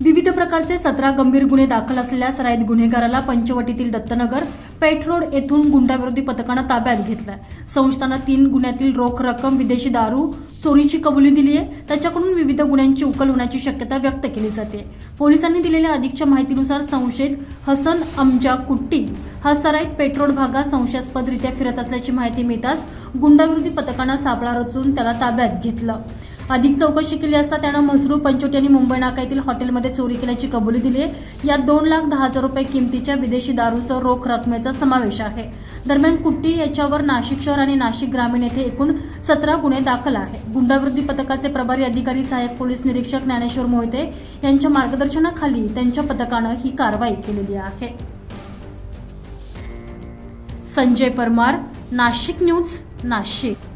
विविध प्रकारचे सतरा गंभीर गुन्हे दाखल असलेल्या सराईत गुन्हेगाराला पंचवटीतील दत्तनगर पेठ रोड येथून गुंडाविरोधी पथकानं ताब्यात घेतलाय. संस्थानं तीन गुन्ह्यातील रोख रक्कम विदेशी दारू चोरीची कबुली दिली आहे. त्याच्याकडून विविध गुन्ह्यांची उकल होण्याची शक्यता व्यक्त केली जाते. पोलिसांनी दिलेल्या अधिकच्या माहितीनुसार संशयित हसन अमजा कुट्टी हा सराईत पेट्रोल भागात संशयास्पदरित्या फिरत असल्याची माहिती मिळताच गुंडाविरोधी पथकानं सापळा रचून त्याला ताब्यात घेतलं. अधिक चौकशी केली असता त्यानं मसरू पंचोटी आणि मुंबई नाका येथील हॉटेलमध्ये चोरी केल्याची कबुली दिली आहे. यात दोन लाख दहा हजार रुपये किमतीच्या विदेशी दारूसह रोख रकमेचा समावेश आहे. दरम्यान कुट्टी याच्यावर नाशिक शहर आणि नाशिक ग्रामीण येथे एकूण सतरा गुन्हे दाखल आहे गुंडाविरोधी पथकाचे प्रभारी अधिकारी सहाय्यक पोलीस निरीक्षक ज्ञानेश्वर मोहिते यांच्या मार्गदर्शनाखाली त्यांच्या पथकानं ही कारवाई केलेली आहे. संजय परमार नाशिक न्यूज नाशिक.